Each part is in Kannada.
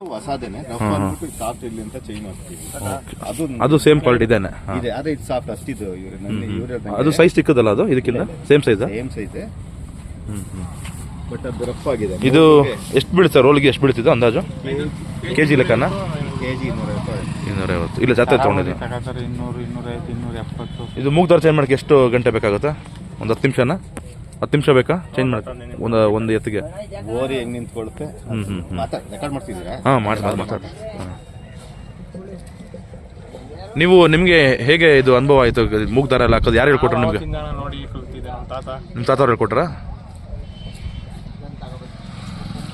ಹೊಸದೇನೆ ರಫ್ ಅಂದ್ಬಿಟ್ಟು ಸಾಫ್ಟ್ ಇರ್ಲಿ ಅಂತ ಚೈನ್ ಹಾಕ್ತೀವಿ ಅದು ಅದು ಸೇಮ್ ಕ್ವಾಲಿಟಿ ಇದೇನೆ ಇದೆ ಅದೇ ಇದು ಸಾಫ್ಟ್ ಅಷ್ಟಿದು ಇವ್ರು ನನ್ನ ಇವ್ರೆ ಅದು ಸೈಜ್ ಚಿಕ್ಕದಲ್ಲ ಅದು ಇದಕ್ಕಿಂತ same size same size but ಅದು ರಫ್ ಆಗಿದೆ ಇದು ಎಷ್ಟು ಬೀಳುತ್ತೆ ರೋಲ್ಗೆ ಎಷ್ಟು ಬೀಳ್ತಿದ್ದು ಅಂದಾಜು ಕೆ ಜಿ ಲೆಕ್ಕನ ಇನ್ನೂರ ರೂಪಾಯಿ ಇನ್ನೂರೈವತ್ತು ಇಲ್ಲ ಜಾತ್ರೆ ತೊಗೊಂಡಿದ್ದೀನಿ ತಗೋತಾರೆ ಇನ್ನೂರು ಇನ್ನೂರೈವತ್ತು ಇನ್ನೂರ ಎಪ್ಪತ್ತು ಇದು ಮೂಗ್ ದಾರ ಚೇಂಜ್ ಮಾಡಕ್ಕೆ ಎಷ್ಟು ಗಂಟೆ ಬೇಕಾಗುತ್ತೆ ಒಂದು ಹತ್ತು ನಿಮಿಷನಾ ಹತ್ತು ನಿಮಿಷ ಬೇಕಾ? ಚೇಂಜ್ ಮಾಡಿ. ಒಂದು ಒಂದು ಎತ್ತಿಗೆ. ಓರಿ ಹೆಂಗ್ ನಿಂತ್ಕೊಳುತ್ತೆ? ಹ್ಮ್ ಹ್ಮ್ ಹ್ಮ್. ರೆಕಾರ್ಡ್ ಮಾಡ್ತಿದ್ದೀರಾ? ಹಾಂ ಮಾಡಿ ಮಾಡಿ ಮಾತಾಡಿ. ನೀವು ನಿಮಗೆ ಹೇಗೆ ಇದು ಅನುಭವ ಆಯಿತು? ಮೂಗ್ ದಾರ ಎಲ್ಲ ಹಾಕೋದು ಯಾರು ಹೇಳ್ಕೊಟ್ರು ನಿಮಗೆ? ನೋಡಿ ಕಲ್ತಿದ್ದೆ ನಮ್ಮ ತಾತ. ನಿಮ್ಮ ತಾತವ್ರು ಹೇಳ್ಕೊಟ್ರಾ?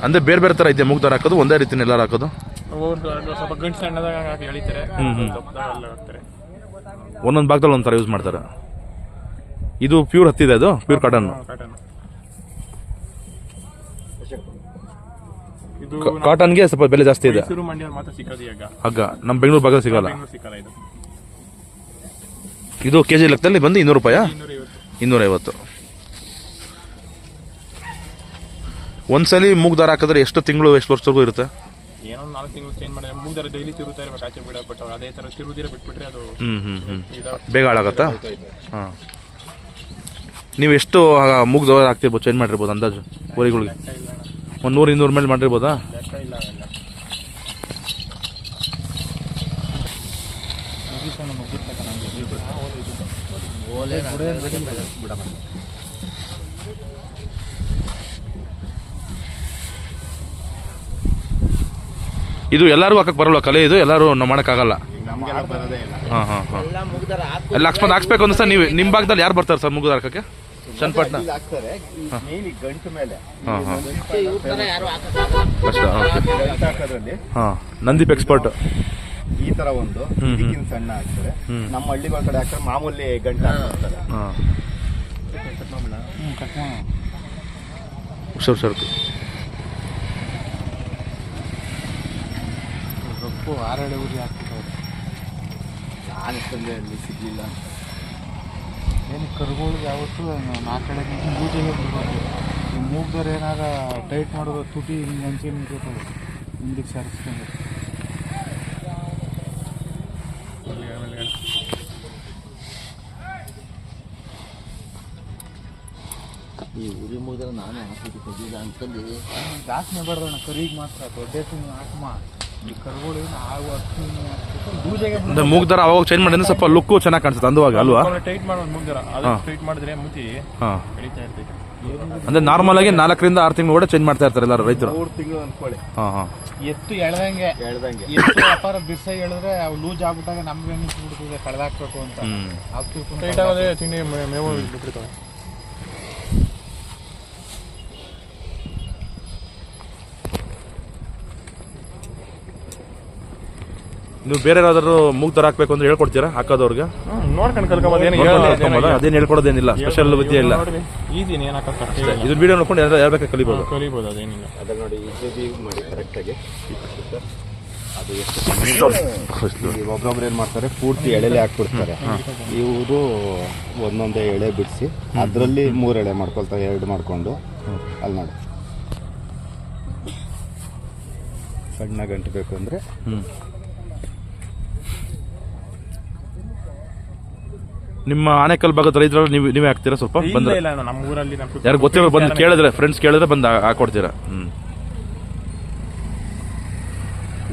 ಅಂದರೆ ಬೇರೆ ಬೇರೆ ಥರ ಇದೆ ಮೂಗ್ ದಾರ ಹಾಕೋದು ಒಂದೇ ರೀತಿ ಎಲ್ಲರೂ ಹಾಕೋದು? ಅವ್ರು ಸ್ವಲ್ಪ ಗಂಟು ಸಣ್ಣದಾಗ ಹಾಕಿ ಎಳಿತಾರೆ. ಹ್ಮ್, ಹ್ಮ್. ದಪ್ಪದಾಗೆಲ್ಲ ಹಾಕ್ತಾರೆ. ಒಂದೊಂದು ಭಾಗದಲ್ಲಿ ಒಂಥರ ಥರ ಯೂಸ್ ಮಾಡ್ತಾರೆ? ಇದು ಪ್ಯೂರ್ ಹತ್ತಿದೆ ಅದು? ಪ್ಯೂರ್ ಕಾಟನ್ ಕಾಟನ್ ಇದು ಕಾಟನ್ಗೆ ಸ್ವಲ್ಪ ಬೆಲೆ ಜಾಸ್ತಿ ಇದೆ. ಮೈಸೂರು ಮಂಡ್ಯ ಮಾತ್ರ ಸಿಕ್ಕದು ಈಗ ಹಗ್ಗ. ನಮ್ಮ ಬೆಂಗಳೂರು ಭಾಗ ಸಿಗಲ್ಲ. ಬೆಂಗಳೂರು ಸಿಕ್ಕಲ್ಲ ಇದು. ಇದು ಕೆ ಜಿ ಲೆಕ್ಕದಲ್ಲಿ ಬಂದು ಇನ್ನೂರು ರೂಪಾಯಾ? ಇನ್ನೂರೈವತ್ತು. ಇನ್ನೂರೈವತ್ತು. ಒಂದ್ಸಲಿ ಮೂಗ್ ದಾರ ಹಾಕಿದ್ರೆ ಎಷ್ಟು ತಿಂಗಳು ಎಷ್ಟು ವರ್ಷವರೆಗೂ ಇರುತ್ತೆ? ಏನೋ ಒಂದು ನಾಲ್ಕು ತಿಂಗಳು ಚೇಂಜ್ ಮಾಡಿದ್ರೆ ಮೂಗದಾರ ಡೈಲಿ ತಿರುತ್ತಾ ಇರ್ಬೇಕು ಆಚೆ ಬಿಡ ಬಟ್ ಅವ್ರು ಅದೇ ಥರ ತಿರುದಿರ ಬಿಟ್ಬಿಟ್ರೆ ಅದು ಹ್ಮ್ ಹ್ಮ್ ಹ್ಮ್. ಬೇಗ ಹಾಳಾಗತ್ತಾ? ಹಾಂ. ನೀವು ಎಷ್ಟು ಮುಗ್ದು ಹಾಕ್ತಿರ್ಬೋದು ಚೇಂಜ್ ಮಾಡಿರ್ಬೋದು ಅಂದಾಜು ಇಲ್ಲ ಒಂದು ನೂರು ಇನ್ನೂರು ಮೇಲೆ ಮಾಡಿರ್ಬೋದಾ? ಇದು ಎಲ್ಲರೂ ಹಾಕಕ್ಕೆ ಬರಲ್ಲ ಕಲೆ ಇದು? ಎಲ್ಲರೂ ನಾವು ಮಾಡೋಕ್ಕಾಗಲ್ಲ? ಹಾಂ ಹಾಂ ಹಾಂ. ಎಲ್ಲ ಹಾಕ್ಸ್ಕೊಂಡು ಹಾಕ್ಸ್ಬೇಕು ಅಂದ್ರೆ ಸರ್ ನೀವು ನಿಮ್ಮ ಭಾಗದಲ್ಲಿ ಯಾರು ಬರ್ತಾರೆ ಸರ್ ಮುಗಿದು ಹಾಕಕ್ಕೆ? ಚನ್ನಪಟ್ಟಣ ಹಾಕ್ತಾರೆ. ನಂದೀಪ್ ಎಕ್ಸ್ಪರ್ಟ್. ಈ ತರ ಒಂದು ಇದಕ್ಕಿಂತ ಸಣ್ಣ ಹಾಕ್ತಾರೆ ನಮ್ಮ ಹಳ್ಳಿಗಳ ಕಡೆ ಹಾಕ್ತಾರೆ ಮಾಮೂಲಿ ಗಂಟು ಹಾಕ್ತಾರೆ. ಹುಷಾರು ಹುಷಾರು. ರೊಪ್ಪು ಆರೇಳು ಊರಿ ಹಾಕ್ತಿದ್ದಾರೆ. ನಾನು ಅಲ್ಲಿ ಸಿಗ್ಲಿಲ್ಲ ಏನು ಕರುಗಳಿಗೆ ಯಾವತ್ತೂ ನಾಲ್ಕಡೆ ಮೂಜೆಗೆ ಬಿಡ್ಬಾರ್ದು ಈ ಮೂಗ್ದವ್ರು ಏನಾರ ಟೈಟ್ ಮಾಡೋದು ತುಟಿ ಹಿಂಗೆ ಹಂಚಿ ನಿಂತಿರ್ತದೆ ಹಿಂದಿಗೆ ಸರಿಸ್ಕೊಂಡು ಈ ಉರಿ ಮುಗಿದ್ರೆ ನಾನು ಹಾಕಿದ್ದು ತೆಗಿಲ್ಲ ಅಂತಂದು. ಜಾಸ್ತಿ ಬರ್ದಣ್ಣ ಕರಿಗೆ ಮಾತ್ರ ದೊಡ್ಡ ಹಾಕಮ್ಮ ಅಂದ್ರೆ ಮೂಗ್ ದಾರ ಅವಾಗ ಚೇಂಜ್ ಮಾಡಿದ್ರೆ ಸ್ವಲ್ಪ ಲುಕ್ಕು ಚೆನ್ನಾಗಿ ಕಾಣಿಸುತ್ತೆ ಅಂದುವಾಗ ಅಲ್ವಾ? ಟೈಟ್ ಮಾಡೋದು ಮುಗ್ದರ ಅದು ಹಾ. ಟೈಟ್ ಮಾಡಿದ್ರೆ ಮುತಿ ಹಾಂ. ಎಳಿತಾ ಇರ್ತೈತೆ. ಅಂದ್ರೆ ನಾರ್ಮಲ್ ಆಗಿ ನಾಲ್ಕರಿಂದ ಆರು ತಿಂಗಳು ಕೂಡ ಚೇಂಜ್ ಮಾಡ್ತಾ ಇರ್ತಾರೆ ಎಲ್ಲರೂ ರೈತರು. ಮೂರು ತಿಂಗಳು ಅನ್ಕೊಳ್ಳಿ ಹಾಂ ಹಾಂ. ಎತ್ತು ಎಳ್ದಂಗೆ. ಎಳ್ದಂಗೆ. ಎತ್ತು ವ್ಯಾಪಾರ ಬಿರ್ಸ ಹೇಳಿದ್ರೆ ಅವು ಲೂಸ್ ಆಗ್ಬಿಟ್ಟಾಗ ನಮ್ಗೆ ಅನ್ನಿಸ್ಬಿಡ್ತದೆ ಕಳೆದಾಕ್ಬೇಕು ಅಂತ. ಹ್ಮ್. ಟೈಟ್ ಆಗೋದೇ ತಿಂಡಿ ಮೇವು ಬಿಟ್ಟಿರ್ತಾವೆ ನೀವು ಬೇರೆ ಯಾರಾದರೂ ಮೂಗ್ ದಾರ ಹಾಕ್ಬೇಕು ಅಂದ್ರೆ ಹೇಳ್ಕೊಡ್ತೀರಾ ಹಾಕೋದವ್ರಿಗೆ? ನೋಡ್ಕೊಂಡು ಕಲ್ಕೊಂಬೋದು? ಅದೇನು ಹೇಳ್ಕೊಡೋದೇನಿಲ್ಲ ಸ್ಪೆಷಲ್ ವಿದ್ಯೆ ಇಲ್ಲ. ಇದು ಏನು ಹಾಕಕ್ಕೆ ಇದನ್ನ ವಿಡಿಯೋ ನೋಡ್ಕೊಂಡು ಯಾರು ಯಾರು ಬೇಕಾದ್ರೆ ಕಲಿಬೋದು. ಕಲಿಬೋದು ಅದೇನಿಲ್ಲ. ಅದ ನೋಡಿ ಮಾಡಿ ಕರೆಕ್ಟಾಗಿ ಅದು ಎಷ್ಟು ಒಬ್ಬೊಬ್ರು ಏನ್ ಮಾಡ್ತಾರೆ ಪೂರ್ತಿ ಎಳೆಲೆ ಹಾಕ್ಬಿಡ್ತಾರೆ. ಇವರು ಒಂದೊಂದೇ ಎಳೆ ಬಿಡಿಸಿ ಅದರಲ್ಲಿ ಮೂರು ಎಳೆ ಮಾಡ್ಕೊಳ್ತಾರೆ ಎರಡು ಮಾಡ್ಕೊಂಡು ಅಲ್ಲಿ ನೋಡಿ. ಸಣ್ಣ ಗಂಟು ಬೇಕು ಅಂದ್ರೆ ನಿಮ್ಮ ಆನೆಕಲ್ ಭಾಗದ ರೈತರು ನೀವು ನೀವೇ ಹಾಕ್ತೀರಾ ಸ್ವಲ್ಪ? ಇಲ್ಲ ಬಂದ್ರೆ. ಇಲ್ಲ ನಮ್ಮ ಊರಲ್ಲಿ ನಮ್ಮ ಯಾರು ಗೊತ್ತಿರೋ ಬಂದು ಕೇಳಿದ್ರೆ ಫ್ರೆಂಡ್ಸ್ ಕೇಳಿದ್ರೆ ಬಂದು ಹಾಕೊಡ್ತೀರಾ? ಹ್ಞೂ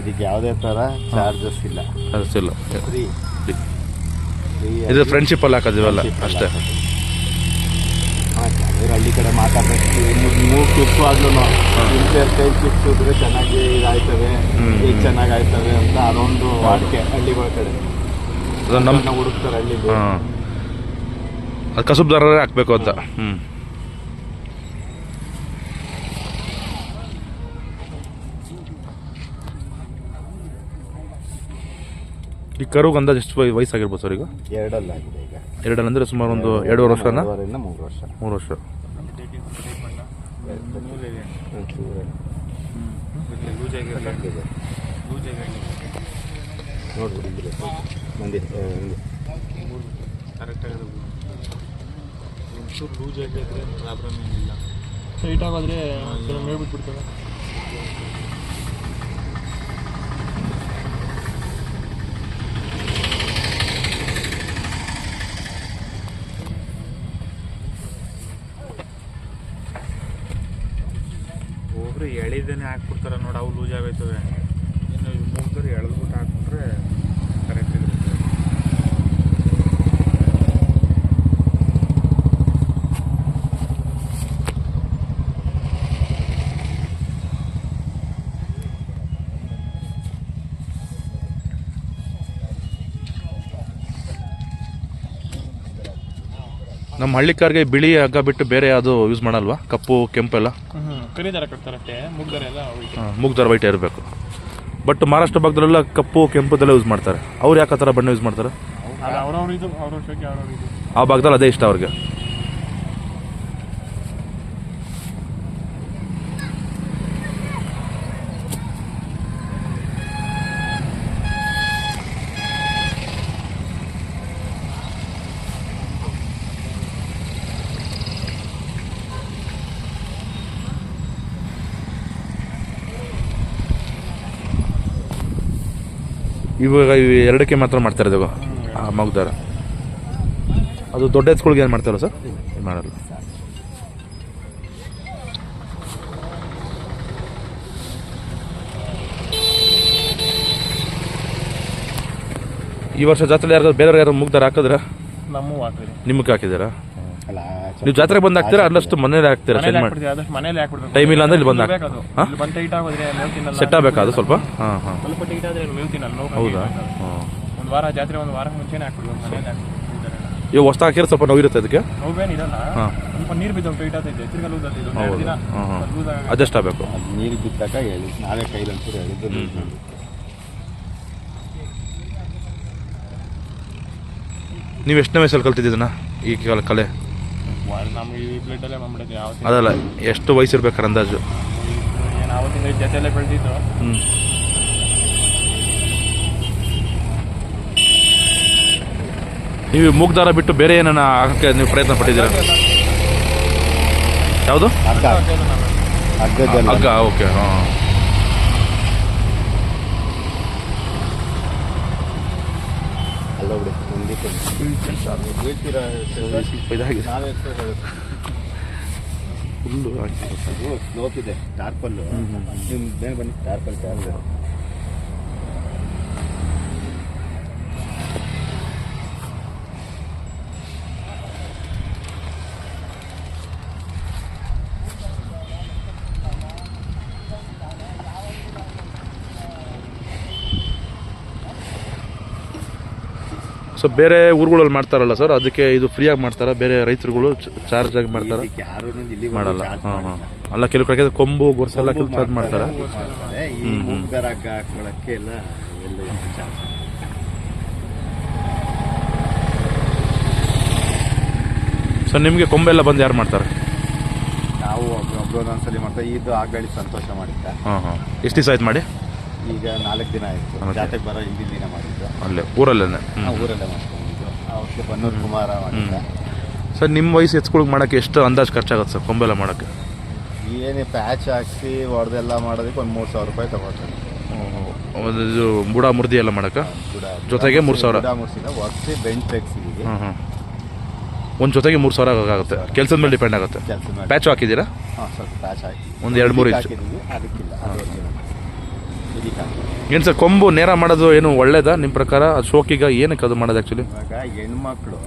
ಇದಕ್ಕೆ ಯಾವುದೇ ಥರ ಚಾರ್ಜಸ್ ಇಲ್ಲ. ಇಲ್ಲ. ಫ್ರೀ ಇದು ಫ್ರೆಂಡ್ಶಿಪ್ ಅಲ್ಲಿ ಹಾಕೋದಿವಲ್ಲ ಅಷ್ಟೇ. ಹಳ್ಳಿ ಕಡೆ ಮಾತಾಡ್ಬೇಕು. ಮೂರು ಕ್ಲಿಪ್ಪು ಆಗ್ಲೂ ಇಂಪೇರ್ ಕೈ ಕ್ಲಿಪ್ಸಿದ್ರೆ ಚೆನ್ನಾಗಿ ಇದಾಯ್ತವೆ. ಈಗ ಚೆನ್ನಾಗಿ ಆಯ್ತವೆ ಅಂತ ಅದೊಂದು ವಾಡಿಕೆ ಹಳ್ಳಿಗಳ ಕಡೆ. ಅದು ನಮ್ಮ ಅದನ್ನ ಹುಡುಕ್ತಾರೆ ಹಳ್ಳಿಲಿ. ಹಾಂ. ಅದು ಕಸುಬ್ದಾರರೇ ಹಾಕ್ಬೇಕು ಅಂತ. ಹ್ಞೂ ಈ ಕರುಗೆ ಅಂದಾಜು ಎಷ್ಟು ವಯ- ವಯಸ್ಸಾಗಿರ್ಬೋದು ಸರ್ ಈಗ? ಎರಡಲ್ಲ ಈಗ. ಎರಡಲ್ಲ ಅಂದರೆ ಸುಮಾರು ಒಂದು ಎರಡೂವರೆ ವರ್ಷ ಮೂರು ವರ್ಷ. ಮೂರು ವರ್ಷ. ನೋಡ್ಬಿಡಿ ಒಂಚೂರು ಲೂಸ್ ಆಗಿದ್ರೆ ಪ್ರಾಬ್ಲಮ್ ಏನಿಲ್ಲ. ಟೈಟ್ ಆಗೋದ್ರೆ ಮೇವು ಬಿಟ್ಬಿಡ್ತದೆ ಹೋಯ್ತವೆ ಇನ್ನು ಈ ಮೂಗ್ದರಿ ಎಳೆದ್ಬಿಟ್ಟು ಹಾಕ್ಬಿಟ್ರೆ ಕರೆಕ್ಟ್ ಇರುತ್ತೆ ನಮ್ಮ ಹಳ್ಳಿ ಕಾರ್ಗೆ ಬಿಳಿ ಹಗ್ಗ ಬಿಟ್ಟು ಬೇರೆ ಯಾವುದು ಯೂಸ್ ಮಾಡಲ್ವಾ? ಕಪ್ಪು ಕಟ್ತಾರಷ್ಟೇ ಮೂಗ್ದರಿ ಎಲ್ಲ ಹೋಯ್ತು ಮುಗ್ದರ ವೈಟ್ ಇರಬೇಕು. ಬಟ್ ಮಹಾರಾಷ್ಟ್ರ ಭಾಗದಲ್ಲೆಲ್ಲ ಕಪ್ಪು ಕೆಂಪುದೆಲ್ಲ ಯೂಸ್ ಮಾಡ್ತಾರೆ. ಅವ್ರು ಯಾಕೆ ಆ ಥರ ಬಣ್ಣ ಯೂಸ್ ಮಾಡ್ತಾರೆ? ಅವ್ರವ್ರ ಇದು ಅವ್ರವ್ರ ಆ ಭಾಗದಲ್ಲಿ ಅದೇ ಇಷ್ಟ ಅವ್ರಿಗೆ. ಇವಾಗ ಇವು ಎರಡಕ್ಕೆ ಮಾತ್ರ ಮಾಡ್ತಾರೆ ಇದು ಆ ಮಗ್ದಾರ ಅದು ದೊಡ್ಡ ಎತ್ಕೊಳ್ಗೆ ಏನು ಮಾಡ್ತಾರೋ ಸರ್? ಮಾಡಲ್ಲ. ಈ ವರ್ಷ ಜಾತ್ರೆ ಯಾರು ಬೇರೆಯವ್ರು ಯಾರು ಮುಗ್ದಾರ ಹಾಕಿದ್ರ? ನಮ್ಮ ಹಾಕಿದ್ರಿ ನಿಮಗೆ ಹಾಕಿದ್ದೀರಾ? ಅಲ್ಲ ನೀವು ಜಾತ್ರೆಗೆ ಬಂದು ಹಾಕ್ತೀರಾ? ಅಲ್ಲಷ್ಟು ಮನೇಲಿ ಹಾಕ್ತೀರಾ? ಸೆಟ್ ಮಾಡಿ ಟೈಮ್ ಇಲ್ಲ ಅಂದ್ರೆ ಇಲ್ಲಿ ಬಂದು ಹಾಕ್ ಸೆಟ್ ಆಗಬೇಕಾ ಅದು ಸ್ವಲ್ಪ? ಹಾಂ ಹಾಂ. ಸ್ವಲ್ಪ ಟೈಟ್ ಆದ್ರೆ ಮೇವು ತಿನ್ನಲ್ಲ ನೋವು ಹೌದಾ? ಹಾಂ. ಒಂದು ವಾರ ಜಾತ್ರೆ ಒಂದು ವಾರ ಮುಂಚೆನೇ ಹಾಕ್ಬಿಡ್ಬೇಕು ಮನೇಲಿ ಇವಾಗ ಹೊಸ ಹಾಕಿರ ಸ್ವಲ್ಪ ನೋವಿರುತ್ತೆ ಅದಕ್ಕೆ? ನೋವೇನಿರಲ್ಲ. ಸ್ವಲ್ಪ ನೀರು ಟೈಟ್ ಆಗ್ತೈತೆ ತಿರ್ಗಾ ಲೂಸ್ ಅಡ್ಜಸ್ಟ್ ಆಗಬೇಕು. ನೀರಿಗೆ ಬಿದ್ದಾಗ ಹೇಳಿ ನಾವೇ ಕೈಲಂತೂ ಹೇಳಿದ್ದು ನೀವು ಎಷ್ಟನೇ ವಯಸ್ಸಲ್ಲಿ ಕಲ್ತಿದ್ದೀನ ಈ ಕಾಲ ಕಲೆ? ನಮ್ಗೆ ಈ ಬ್ಲಡ್ ಅಲ್ಲೇ ಬಂದ್ಬಿಡುತ್ತೆ ಯಾವ ಅದಲ್ಲ ಎಷ್ಟು ವಯಸ್ಸಿರ್ಬೇಕಾರೆ ಅಂದಾಜು? ಏನು ಆವತ್ತಿಂದ ಈ ಜೊತೆಯಲ್ಲೇ ಬೆಳೆದಿದ್ದು. ಹ್ಞೂ ನೀವು ಮೂಗ್ದಾರ ಬಿಟ್ಟು ಬೇರೆ ಏನನ್ನ ಹಾಕಕ್ಕೆ ನೀವು ಪ್ರಯತ್ನ ಪಟ್ಟಿದ್ದೀರಾ? ಯಾವುದು? ಹಗ್ಗ ಓಕೆ ಹಾಂ ಅಲ್ಲ ಬಿಡಿ ಮುಂದಕ್ಕೆ ಬೀಳ್ತೀರಾ ಇದಾಗಿದೆ ನಾವೇ ಫುಲ್ಲು ಇದೆ ಟಾರ್ಪಲ್ಲು ನಿಮ್ಮ ಬೇಗ ಬನ್ನಿ ಟಾರ್ಪಲ್ ಟಾರ್ಪಲ್ ಸೊ ಬೇರೆ ಊರುಗಳಲ್ಲಿ ಮಾಡ್ತಾರಲ್ಲ ಸರ್ ಅದಕ್ಕೆ ಇದು ಫ್ರೀಯಾಗಿ ಮಾಡ್ತಾರಾ? ಬೇರೆ ರೈತರುಗಳು ಚಾರ್ಜ್ ಆಗಿ ಮಾಡ್ತಾರೆ? ಮಾಡಲ್ಲ. ಹಾಂ ಹಾಂ. ಅಲ್ಲ ಕೆಲವು ಕಡೆ ಕೊಂಬು ಗೊರ್ಸೆಲ್ಲ ಕೆಲವು ಚಾರ್ಜ್ ಮಾಡ್ತಾರೆ. ಚಾರ್ಜ್ ಸೊ ನಿಮಗೆ ಕೊಂಬೆಲ್ಲ ಬಂದು ಯಾರು ಮಾಡ್ತಾರೆ? ನಾವು ಒಂದೊಂದ್ಸಲಿ ಮಾಡ್ತಾ ಇದು ಆಗಲಿ ಸಂತೋಷ ಮಾಡಿದ್ದ. ಹಾಂ ಹಾಂ. ಎಷ್ಟು ದಿವಸ ಆಯ್ತು ಮಾಡಿ? ಈಗ ನಾಲ್ಕು ದಿನ ಆಯಿತು. ಜಾತ್ರೆಗೆ ಬರೋ ಹಿಂದಿನ ದಿನ ಮಾಡಿದ್ದು. ಅಲ್ಲೇ ಊರಲ್ಲೇ ನಾವು ಊರಲ್ಲೇ ಮಾಡ್ಕೊಂಡಿದ್ದು. ಅವಕ್ಕೆ ಬನ್ನೂರು ಕುಮಾರ ಮಾಡಿದ್ದ. ಸರ್ ನಿಮ್ಮ ವಯಸ್ಸು ಹೆಚ್ಕೊಳಗೆ ಮಾಡೋಕ್ಕೆ ಎಷ್ಟು ಅಂದಾಜು ಖರ್ಚಾಗುತ್ತೆ ಸರ್ ಕೊಂಬೆಲ್ಲ ಮಾಡೋಕ್ಕೆ? ಏನೇ ಪ್ಯಾಚ್ ಹಾಕ್ಸಿ ಹೊಡೆದೆಲ್ಲ ಮಾಡೋದಕ್ಕೆ ಒಂದು ಮೂರು ಸಾವಿರ ರೂಪಾಯಿ ತಗೊಳ್ತಾರೆ ಒಂದು ಇದು ಬುಡ ಮುರ್ದಿ ಎಲ್ಲ ಮಾಡೋಕ್ಕೆ? ಜೊತೆಗೆ ಮೂರು ಸಾವಿರ? ಮುರ್ಸಿನ ಬೆಂಚ್ ಹಾಂ ಹಾಂ ಒಂದು ಜೊತೆಗೆ ಮೂರು ಸಾವಿರ ಆಗುತ್ತೆ ಕೆಲಸದ ಮೇಲೆ ಡಿಪೆಂಡ್ ಆಗುತ್ತೆ? ಪ್ಯಾಚು ಹಾಕಿದ್ದೀರಾ? ಹಾಂ ಸ್ವಲ್ಪ ಪ್ಯಾಚ್ ಹಾಕಿ. ಒಂದು ಎರಡು ಮೂರು ಇಂಚು. ಅದಕ್ಕಿಲ್ಲ. ಇದಕ್ಕೆ ಏನು ಸರ್ ಕೊಂಬು ನೇರ ಮಾಡೋದು ಏನು ಒಳ್ಳೇದಾ? ನಿಮ್ಮ ಪ್ರಕಾರ ಅದು ಶೋಕಿಗ ಏನಕ್ಕೆ ಅದು ಮಾಡೋದು ಆ್ಯಕ್ಚುಲಿ ಇವಾಗ ಹೆಣ್ಮಕ್ಳು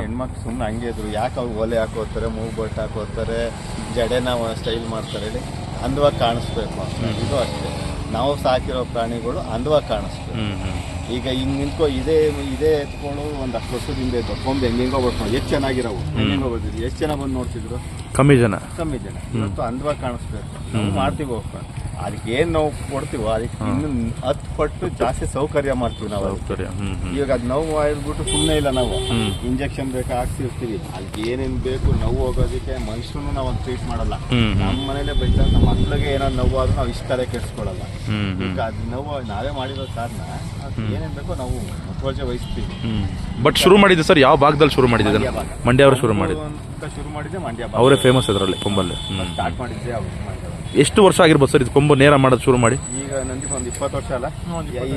ಹೆಣ್ಮಕ್ಳು ಸುಮ್ಮನೆ ಹಂಗೆ ಇದ್ರು. ಯಾಕೆ ಅವ್ರು ಒಲೆ ಹಾಕೋತಾರೆ ಮೂಗು ಬೊಟ್ಟು ಹಾಕೋತಾರೆ ಜಡೆನ ಸ್ಟೈಲ್ ಮಾಡ್ತಾರೆ ಹೇಳಿ? ಅಂದವಾಗಿ ಕಾಣಿಸ್ಬೇಕು ಇದು ಅಷ್ಟೇ. ನಾವು ಸಾಕಿರೋ ಪ್ರಾಣಿಗಳು ಅಂದವಾಗಿ ಕಾಣಿಸ್ಬೇಕು. ಈಗ ಹಿಂಗ್ ನಿಂತ್ಕೊ ಇದೇ ಇದೇ ಎತ್ಕೊಂಡು ಒಂದಷ್ಟು ವರ್ಷದಿಂದ ಇತ್ತು ಕೊಂಬೆ ಹೆಂಗೆಂಗೋ ಬರ್ಕೊಂಡು ಎಷ್ಟು ಚೆನ್ನಾಗಿರೋವು? ಹೆಂಗೆಂಗೋ ಬರ್ತಿದ್ರು ಎಷ್ಟು ಜನ ಬಂದು ನೋಡ್ತಿದ್ರು? ಕಮ್ಮಿ ಜನ. ಕಮ್ಮಿ ಜನ. ಇವತ್ತು ಅಂದವಾಗಿ ಕಾಣಿಸ್ಬೇಕು. ನಾವು ಮಾಡ್ತೀವಿ ಹೋಗ್ಕೊಂಡು. ಅದಕ್ಕೆ ಏನು ನಾವು ಕೊಡ್ತೀವೋ ಅದಕ್ಕೆ ಇನ್ನು ಹತ್ತು ಪಟ್ಟು ಜಾಸ್ತಿ ಸೌಕರ್ಯ ಮಾಡ್ತೀವಿ ನಾವು. ಸೌಕರ್ಯ. ಹ್ಞೂ ಹ್ಞೂ ಇವಾಗ ಅದು ನೋವು ಆಯ್ದ್ಬಿಟ್ಟು ಸುಮ್ಮನೆ ಇಲ್ಲ ನಾವು. ಇಂಜೆಕ್ಷನ್ ಬೇಕಾ ಹಾಕ್ಸಿರ್ತೀವಿ. ಅದಕ್ಕೆ ಏನೇನು ಬೇಕು ನೋವು ಹೋಗೋದಕ್ಕೆ ಮನುಷ್ಯನು ನಾವು ಒಂದು ಟ್ರೀಟ್ ಮಾಡಲ್ಲ. ಹ್ಮ್, ಹ್ಮ್. ನಮ್ಮ ಮನೇಲೆ ಬೈತ ನಮ್ಮ ಮಕ್ಳಿಗೆ ಏನಾದ್ರು ನೋವು ಆದ್ರೂ ನಾವು ಇಷ್ಟ ತಲೆ ಕೆಡಿಸ್ಕೊಳ್ಳಲ್ಲ ಈಗ ಅದ್ ನೋವು ನಾವೇ ಮಾಡಿರೋ ಕಾರಣ ಏನೇನ್ ಬೇಕೋ ನಾವು ಮುತುವರ್ಜೆ ವಹಿಸ್ತೀವಿ. ಬಟ್ ಶುರು ಮಾಡಿದ್ದು ಸರ್ ಯಾವ ಭಾಗದಲ್ಲಿ ಶುರು ಮಾಡಿದ್ದೆ ಮಂಡ್ಯ ಅವರು ಶುರು ಮಾಡಿದ್ದು. ಅಂತ ಶುರು ಮಾಡಿದ್ದೆ ಮಂಡ್ಯ ಅವರೇ ಫೇಮಸ್ ಅದರಲ್ಲಿ ಕೊಂಬಲ್ಲಿ ಸ್ಟಾರ್ಟ್ ಮಾಡಿದ್ದೆ ಅವ್ರು. ಮಂಡ್ಯ. ಎಷ್ಟು ವರ್ಷ ಆಗಿರ್ಬೋದು ಸರ್ ಇದು ಕೊಂಬು ನೇರ ಮಾಡೋದು ಶುರು ಮಾಡಿ? ಈಗ ನಂದಿ ಒಂದು ಇಪ್ಪತ್ತು ವರ್ಷ ಅಲ್ಲ.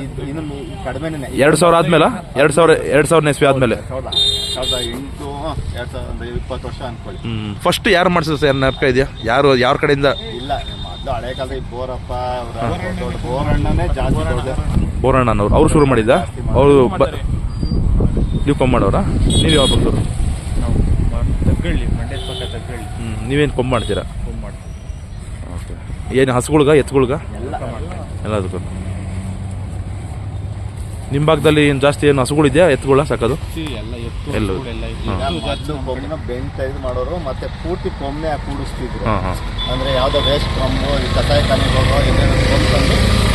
ಇದು- ಇನ್ನು ಮು- ಕಡಿಮೆನೇ ಎರಡು ಸಾವಿರ ಆದ್ಮೇಲೆ? ಎರಡು ಸಾವಿರ ಎರಡು ಸಾವಿರ ಇಸ್ವಿ ಆದ್ಮೇಲೆ? ಸಾವಿರದ ಸಾವಿರದ ಎಂಟು ಎರಡು ಸಾವಿರದ ಇಪ್ಪತ್ತು ವರ್ಷ ಅನ್ಕೊಳ್ಳಿ. ಫಸ್ಟ್ ಯಾರು ಮಾಡಿಸಿದ್ರು ಸರ್? ಜ್ಞಾಪಕ ಇದೆಯಾ? ಯಾರು ಯಾರ ಕಡೆಯಿಂದ? ಇಲ್ಲ ಮೊದಲು ಹಳೆ ಕಾಲದ ಬೋರಪ್ಪ ಅವ್ರ ದೊಡ್ಡ ಬೋರಣ್ಣನೇ ಜಾಸ್ತಿ ದೊಡ್ಡ ಬೋರಣ್ಣನವ್ರು. ಅವ್ರು ಶುರು ಮಾಡಿದ್ದ? ಅವರು ನೀವು ನೀವು ಮಾಡೋರಾ? ನೀವು ಯಾವ ಬಂದವರು ನಾವು ತಗ್ಗಳ್ಳಿ ಮಂಡ್ಯದ ಪಕ್ಕ ತಗ್ಗಳ್ಳಿ. ಹ್ಞೂ ನೀವೇನು ಕೊಂಬ್ ಮಾಡ್ತೀರಾ? ಏನು ಹಸುಗಳ್ಗ ಎತ್ತುಗಳ್ಗ? ಎಲ್ಲ. ಎಲ್ಲದಕ್ಕೂ. ನಿಮ್ಮ ಭಾಗದಲ್ಲಿ ಏನು ಜಾಸ್ತಿ ಏನು ಹಸುಗಳಿದೆಯಾ ಎತ್ತುಗಳ ಸಾಕೋದು? ಎಲ್ಲ ಬೆಂಟ ಇದು ಮಾಡೋರು ಮತ್ತೆ ಪೂರ್ತಿ ಕೊಮ್ಮೆ ಕೂಡಿಸ್ತಿದ್ರು. ಅಂದ್ರೆ ಯಾವ್ದೋ ವೇಸ್ಟ್ ಕೊಮ್ಮು ಈ ಕಸಾಯ ಹೋಗೋ ಏನೇನೋ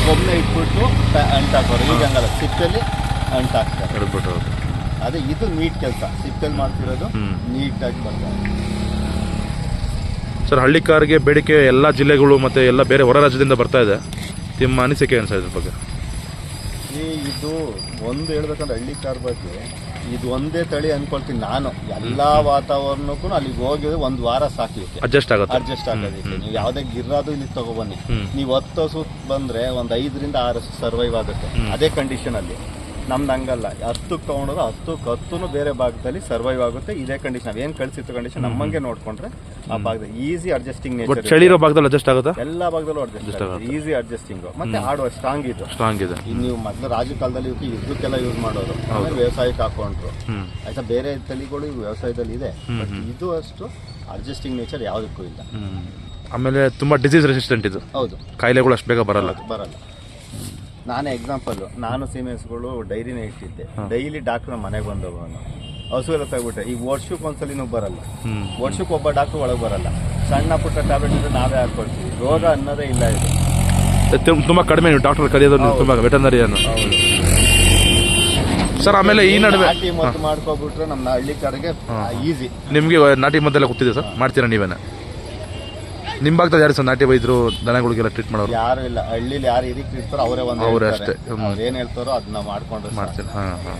ಕೊಮ್ಮೆ ಇಟ್ಬಿಟ್ಟು ಅಂಟಾಕೋರು. ಈಗ ಹಂಗಲ್ಲ ಸಿಪ್ಪಲ್ಲಿ ಅಂಟಾಕ್ತಾರೆ. ಅದೇ ಇದು ನೀಟ್ ಕೆಲಸ. ಸಿಪ್ಪಲ್ಲಿ ಮಾಡ್ತಿರೋದು ನೀಟಾಗಿ ಬರ್ತಾರೆ ಸರ್ ಹಳ್ಳಿಕಾರಿಗೆ ಬೇಡಿಕೆ ಎಲ್ಲ ಜಿಲ್ಲೆಗಳು ಮತ್ತು ಎಲ್ಲ ಬೇರೆ ಹೊರ ರಾಜ್ಯದಿಂದ ಬರ್ತಾ ಇದೆ. ನಿಮ್ಮ ಅನಿಸಿಕೆ ಏನು ಸರ್ ಇದ್ರ ಬಗ್ಗೆ? ಈ ಇದು ಒಂದು ಹೇಳ್ಬೇಕಂದ್ರೆ ಹಳ್ಳಿ ಕಾರ್ ಬಗ್ಗೆ ಇದು ಒಂದೇ ತಳಿ ಅನ್ಕೊಳ್ತೀನಿ ನಾನು. ಎಲ್ಲಾ ವಾತಾವರಣಕ್ಕೂ ಅಲ್ಲಿಗೆ ಹೋಗಿದ್ರೆ ಒಂದು ವಾರ ಸಾಕ್ಲಿಕ್ಕೆ ಅಡ್ಜಸ್ಟ್ ಆಗುತ್ತೆ. ಅಡ್ಜಸ್ಟ್ ಆಗೋದಕ್ಕೆ. ನೀವು ಯಾವುದೇ ಗಿರ್ರಾದು ಇಲ್ಲಿ ತಗೊಬನ್ನಿ. ನೀವು ಹತ್ತು ಹಸು ಬಂದ್ರೆ ಒಂದು ಐದರಿಂದ ಆರು ಸರ್ವೈವ್ ಆಗುತ್ತೆ. ಅದೇ ಕಂಡೀಷನ್ ಅಲ್ಲಿ. ನಮ್ದು ಹಂಗಲ್ಲ. ಹತ್ತಕ್ಕೆ ತಗೊಂಡ್ರೆ ಹತ್ತಕ್ಕೆ ಹತ್ತೂ ಬೇರೆ ಭಾಗದಲ್ಲಿ ಸರ್ವೈವ್ ಆಗುತ್ತೆ. ಇದೇ ಕಂಡೀಷನ್ ನಾವು ಏನು ಕಳಿಸಿತ್ತು ಕಂಡೀಷನ್ ನಮ್ಮಂಗೆ ನೋಡ್ಕೊಂಡ್ರೆ ಆ ಭಾಗದಲ್ಲಿ ಈಸಿ ಅಡ್ಜಸ್ಟಿಂಗ್ ನೇಚರ್ ಚಳಿ ಇರೋ ಭಾಗದಲ್ಲಿ ಅಡ್ಜಸ್ಟ್ ಆಗುತ್ತೆ? ಎಲ್ಲ ಭಾಗದಲ್ಲೂ ಅಡ್ಜಸ್ಟ್ ಆಗುತ್ತೆ. ಈಸಿ ಅಡ್ಜಸ್ಟಿಂಗ್ ಮತ್ತೆ ಆಡುವ ಸ್ಟ್ರಾಂಗ್ ಇದು. ಸ್ಟ್ರಾಂಗ್ ಇದೆ. ನೀವು ಮೊದಲು ರಾಜು ಕಾಲದಲ್ಲಿ ಇವಕ್ಕೆ ಇದಕ್ಕೆಲ್ಲ ಯೂಸ್ ಮಾಡೋರು. ಆಮೇಲೆ ವ್ಯವಸಾಯಕ್ಕೆ ಹಾಕೊಂಡ್ರು. ಆಯ್ತಾ ಬೇರೆ ತಳಿಗಳು ಇವು ವ್ಯವಸಾಯದಲ್ಲಿ ಇದೆ. ಬಟ್ ಇದು ಅಷ್ಟು ಅಡ್ಜಸ್ಟಿಂಗ್ ನೇಚರ್ ಯಾವುದಕ್ಕೂ ಇಲ್ಲ. ಆಮೇಲೆ ತುಂಬಾ ಡಿಸೀಸ್ ರೆಸಿಸ್ಟೆಂಟ್ ಇದು. ಹೌದು. ಕಾಯಿಲೆಗಳು ಅಷ್ಟು ಬೇಗ ಬರಲ್ಲ. ಬರಲ್ಲ. ನಾನೇ ಎಕ್ಸಾಂಪಲ್ ನಾನು ಸೀಮೆಸ್ಗಳು ಡೈರಿನೇ ಇಟ್ಟಿದ್ದೆ. ಡೈಲಿ ಡಾಕ್ಟರ್ ಮನೆಗೆ ಬಂದವನು. ಹಸು ಎಲ್ಲ ತಗೊಬಿಟ್ಟೆ ಈಗ ವರ್ಷಕ್ಕೆ ಒಂದ್ಸಲಿನೂ ಬರಲ್ಲ. ವರ್ಷಕ್ಕೆ ಒಬ್ಬ ಡಾಕ್ಟರ್ ಒಳಗೆ ಬರಲ್ಲ. ಸಣ್ಣ ಪುಟ್ಟ ಟ್ಯಾಬ್ಲೆಟ್ ಇದ್ರೆ ನಾವೇ ಹಾಕೊಳ್ತೀವಿ. ರೋಗ ಅನ್ನೋದೇ ಇಲ್ಲ ಇದು. ತುಂಬ ಕಡಿಮೆ ನೀವು ಡಾಕ್ಟರ್ ಕರೆಯೋದು ನೀವು ತುಂಬ ವೆಟನರಿಯನ್ನು ಸರ್ ಆಮೇಲೆ ಈ ನಡುವೆ ನಾಟಿ ಮದ್ದು ಮಾಡ್ಕೊಬಿಟ್ರೆ ನಮ್ಮ ಹಳ್ಳಿ ಕಡೆಗೆ ಈಸಿ ನಿಮಗೆ ನಾಟಿ ಮದ್ದೆಲ್ಲ ಗೊತ್ತಿದೆ ಸರ್? ಮಾಡ್ತೀರಾ ನೀವೇನ? ನಿಮ್ಮ ಭಾಗದಲ್ಲಿ ಯಾರು ಸರ್ ನಾಟಿ ವೈದ್ಯರು ದನಗಳಿಗೆಲ್ಲ ಟ್ರೀಟ್ ಮಾಡೋರು? ಯಾರು ಇಲ್ಲ. ಹಳ್ಳಿಲಿ ಯಾರು ಇದಕ್ಕೆ ಇರ್ತಾರೋ ಅವರೇ ಒಂದು ಅವ್ರು ಅಷ್ಟೇ. ಹ್ಮ್. ಏನ್ ಹೇಳ್ತಾರೋ ಅದನ್ನ ಮಾಡ್ಕೊಂಡು ಮಾಡ್ತೀನಿ ಮಾಡ್ತೀರಾ. ಹಾಂ ಹಾಂ.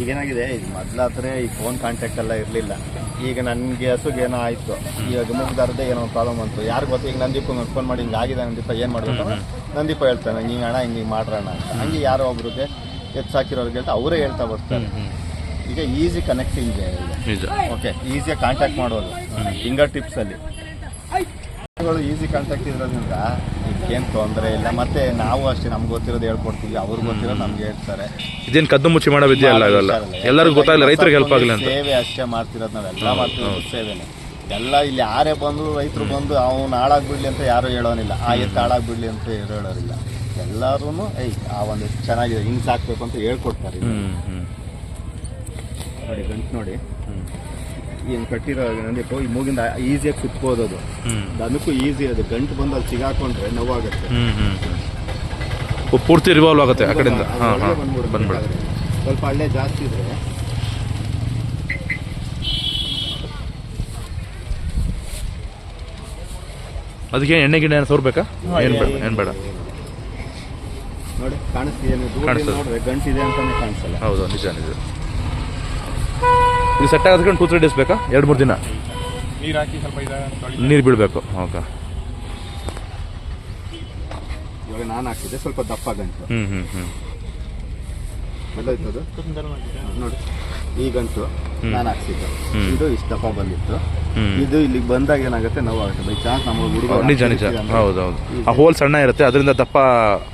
ಈಗೇನಾಗಿದೆ? ಈಗ ಮೊದ್ಲಾದ್ರೆ ಈ ಫೋನ್ ಕಾಂಟ್ಯಾಕ್ಟ್ ಎಲ್ಲ ಇರಲಿಲ್ಲ. ಈಗ ನನಗೆ ಹಸುಗೆ ಏನೋ ಆಯಿತು. ಈಗ ಮುಗ್ದಾರ್ದೆ ಏನೋ ಪ್ರಾಬ್ಲಮ್ ಅಂತು ಯಾರು ಗೊತ್ತು? ಈಗ ನಂದೀಪ ಫೋನ್ ಮಾಡಿ ಹಿಂಗೆ ಆಗಿದೆ ನಂದೀಪ ಏನು ಮಾಡಬೇಕು? ನಂದೀಪ ಹೇಳ್ತಾನೆ ಹಿಂಗೆ ಅಣ್ಣ ಹಿಂಗೆ ಮಾಡ್ರಣ್ಣ ಅಂತ. ಹಂಗೆ ಯಾರೋ ಒಬ್ರಿಗೆ ಎತ್ತು ಸಾಕಿರೋರ್ಗೆ ಹೇಳ್ತಾ ಅವರೇ ಹೇಳ್ತಾ ಬರ್ತಾರೆ. ಈಗ ಈಸಿ ಕನೆಕ್ಟಿಂಗ್ ಇದೆ ಓಕೆ ಈಸಿಯಾಗಿ ಕಾಂಟ್ಯಾಕ್ಟ್ ಮಾಡೋದು. ಫಿಂಗರ್ ಟಿಪ್ಸಲ್ಲಿ ಈಸಿ ಕಾಂಟ್ಯಾಕ್ಟ್ ಇರೋದ್ರಿಂದ ಏನು ತೊಂದರೆ ಇಲ್ಲ. ಮತ್ತೆ ನಾವು ಅಷ್ಟೇ ನಮ್ಗೆ ಗೊತ್ತಿರೋದು ಹೇಳ್ಕೊಡ್ತೀವಿ. ಅವ್ರಿಗೆ ಗೊತ್ತಿರೋದು ನಮ್ಗೆ ಹೇಳ್ತಾರೆ. ಇದೇನು ಕದ್ದು ಮುಚ್ಚಿ ಮಾಡೋ ವಿದ್ಯೆ ಅಲ್ಲ ಇದೆಲ್ಲ? ಎಲ್ಲರಿಗೂ ಗೊತ್ತಾಗಲ್ಲ ರೈತರಿಗೆ ಹೆಲ್ಪ್ ಆಗಲಿ ಅಂತ. ಸೇವೆ ಅಷ್ಟೇ ಮಾಡ್ತಿರೋದು ನಾವೆಲ್ಲ ಮಾಡ್ತಿರೋದು ಸೇವೆನೆ. ಎಲ್ಲ ಇಲ್ಲಿ ಯಾರೇ ಬಂದು ರೈತರು ಬಂದು ಅವ್ನು ಹಾಳಾಗ್ಬಿಡ್ಲಿ ಅಂತ ಯಾರು ಹೇಳೋನಿಲ್ಲ. ಆ ಎತ್ತು ಹಾಳಾಗ್ಬಿಡ್ಲಿ ಅಂತ ಹೇಳೋರಿಲ್ಲ. ಎಲ್ಲರೂ ಏಯ್ ಆ ಒಂದು ಚೆನ್ನಾಗಿದೆ ಹಿಂಗೆ ಸಾಕ್ಬೇಕು ಅಂತ ಹೇಳ್ಕೊಡ್ತಾರೆ. ನೋಡಿ ಗಂಟು ನೋಡಿ. ಏನು ಕಟ್ಟಿರೋ ನಂದಿಪ್ಪು ಈ ಮೂಗಿಂದ ಈಸಿಯಾಗಿ ಸುತ್ಬೋದು ಅದು. ಅದಕ್ಕೂ ಈಸಿ ಅದು. ಗಂಟು ಬಂದು ಅಲ್ಲಿ ಸಿಗಾಕೊಂಡ್ರೆ ನೋವಾಗುತ್ತೆ. ಪೂರ್ತಿ ರಿವಾಲ್ವ್ ಆಗುತ್ತೆ ಆ ಕಡೆಯಿಂದ. ಬಂದ್ಬಿಡುತ್ತೆ. ಸ್ವಲ್ಪ ಹಳ್ಳೆ ಜಾಸ್ತಿ ಇದ್ರೆ. ಅದಕ್ಕೆ ಎಣ್ಣೆ ಗಿಣ್ಣೆ ಏನು ಸೋರ್ಬೇಕಾ? ಏನು ಬೇಡ ಏನು ಬೇಡ. ನೋಡಿ ಕಾಣಿಸ್ತಿದೆ. ಗಂಟಿದೆ ನೋಡ್ರೆ ಅಂತಾನೆ ಕಾಣಿಸಲ್ಲ. ಹೌದು ನಿಜ ನಿಜ. ಇದು ಸೆಟ್ ಆಗೋದಕ್ಕೆ ಟೂ ತ್ರೀ ಡೇಸ್ ಬೇಕಾ? ಎರಡು ಮೂರು ದಿನ? ನೀರು ಹಾಕಿ ಸ್ವಲ್ಪ ಇದಾಗ ನೀರು ಬೀಳಬೇಕು. ಓಕೆ. ಇವಾಗ ನಾನು ಹಾಕಿದ್ದೆ ಸ್ವಲ್ಪ ದಪ್ಪ ಗಂಟು. ಹ್ಞೂ ಹ್ಞೂ ಹ್ಞೂ ಎಲ್ಲೋಯ್ತದು ನೋಡಿ. ಈ ಗಂಟು. ನಾನು ಹಾಕ್ಸಿದ್ದು. ಇದು ಇಷ್ಟು ದಪ್ಪ ಬಂದಿತ್ತು. ಇದು ಇಲ್ಲಿಗೆ ಬಂದಾಗ ಏನಾಗುತ್ತೆ? ನೋವಾಗುತ್ತೆ ಬೈ ಚಾನ್ಸ್ ನಮ್ಮ ಹುಡುಗ ನಿಜ ನಿಜ. ಹೌದು ಹೌದು. ಆ ಹೋಲ್ ಸಣ್ಣ ಇರುತ್ತೆ ಅದರಿಂದ ದಪ್ಪ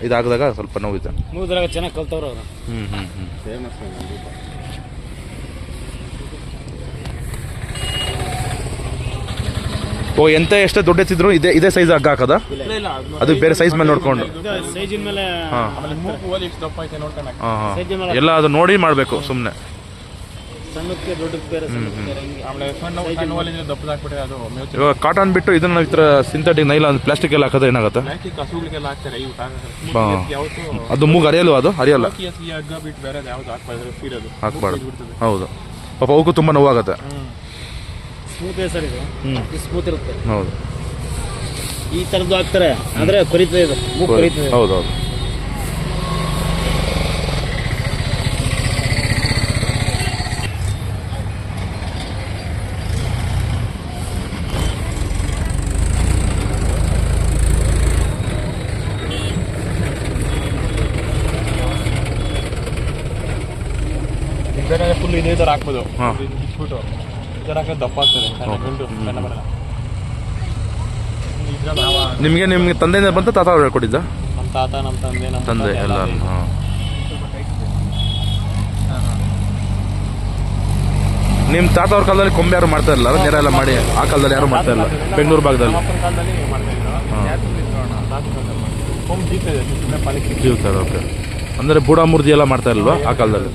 ಇದಾಗದಾಗ ಸ್ವಲ್ಪ ನೋವಿದೆ. ಇದೆ ಚೆನ್ನಾಗಿ ಕಲ್ತವ್ರು ಅವರು. ಹ್ಞೂ ಹ್ಞೂ ಹ್ಞೂ ಫೇಮಸ್ ಓ ಎಂತ ಎಷ್ಟೇ ದೊಡ್ಡ ಎತ್ತಿದ್ರು ಇದೇ ಇದೇ ಸೈಜ್ ಹಗ್ಗ ಹಾಕೋದ? ಅದು ಬೇರೆ ಸೈಜ್ ಮೇಲೆ ನೋಡ್ಕೊಂಡು. ಎಲ್ಲ ಅದು ನೋಡಿ ಮಾಡಬೇಕು ಸುಮ್ಮನೆ ಇವಾಗ ಕಾಟನ್ ಬಿಟ್ಟು ಇದನ್ನ ಈ ಥರ ಸಿಂಥೆಟಿಕ್ ನೈಲಾನ್ ಪ್ಲಾಸ್ಟಿಕ್ ಎಲ್ಲ ಹಾಕೋದ್ರೆ ಏನಾಗುತ್ತೆ. ಅದು ಮೂಗ್ ಅರಿಯಲ್ವ ಅದು? ಅರಿಯಲ್ಲ ಹಾಕ್ಬಾರ್ದು ಹೌದು. ಪಾಪ ಅವಕ್ಕೂ ತುಂಬಾ ನೋವಾಗುತ್ತೆ. ಸ್ಮೂತ್ ಇದೆ. ಸರ್ ಇದು ಸ್ಮೂತ್ ಇರುತ್ತೆ. ಹೌದು. ಈ ಥರದ್ದು ಹಾಕ್ತಾರೆ ಅಂದ್ರೆ ಕೊರಿತದೆ ಇದು ಮೂಗು ಕೊರಿತದೆ ಹೌದು ಹೌದು. ಫುಲ್ ಇದೆ ಥರ ಹಾಕ್ಬೋದು. ಹಾಂ. ನಿಮ್ಗೆ ದಪ್ಪ ಆಗ್ತದೆ ಗುಂಡು ಬರಲ್ಲ. ನಿಮಗೆ ನಿಮಗೆ ತಂದೆಯಿಂದ ಬಂತ ತಾತ ಅವ್ರು ಹೇಳ್ಕೊಟ್ಟಿದ್ದ? ನಮ್ಮ ತಾತ ನಮ್ಮ ತಂದೆ ನಮ್ಮ ತಂದೆ ಎಲ್ಲ ಹಾಂ. ನಿಮ್ಮ ತಾತ ಅವ್ರ ಕಾಲದಲ್ಲಿ ಕೊಂಬೆ ಯಾರು ಮಾಡ್ತಾ ಇರಲಿಲ್ಲ? ನೇರ ಎಲ್ಲ ಮಾಡಿ ಆ ಕಾಲದಲ್ಲಿ ಯಾರು ಮಾಡ್ತಾ ಇಲ್ಲ ಬೆಂಗಳೂರು ಭಾಗದಲ್ಲಿ. ಅಂದ್ರೆ ಓಕೆ ಅಂದರೆ ಬುಡ ಮುರ್ದಿ ಎಲ್ಲ ಮಾಡ್ತಾ ಇಲ್ವಾ ಆ ಕಾಲದಲ್ಲಿ?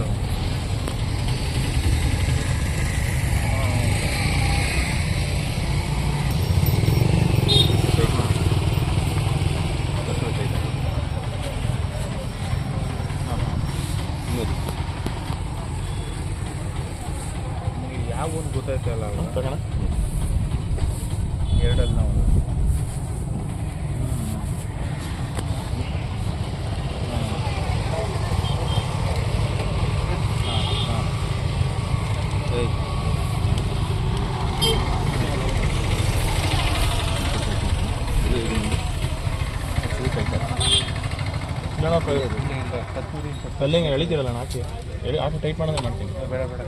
ಕಲ್ಲಿಂಗ್ ಎಳಿತೀರಲ್ಲ ಅಣ್ಣ ಹಾಕಿ? ಎಳಿ ಹಾಕಿ ಟೈಟ್ ಮಾಡೋದೇ ಮಾಡ್ತೀನಿ. ಬೇಡ ಬೇಡ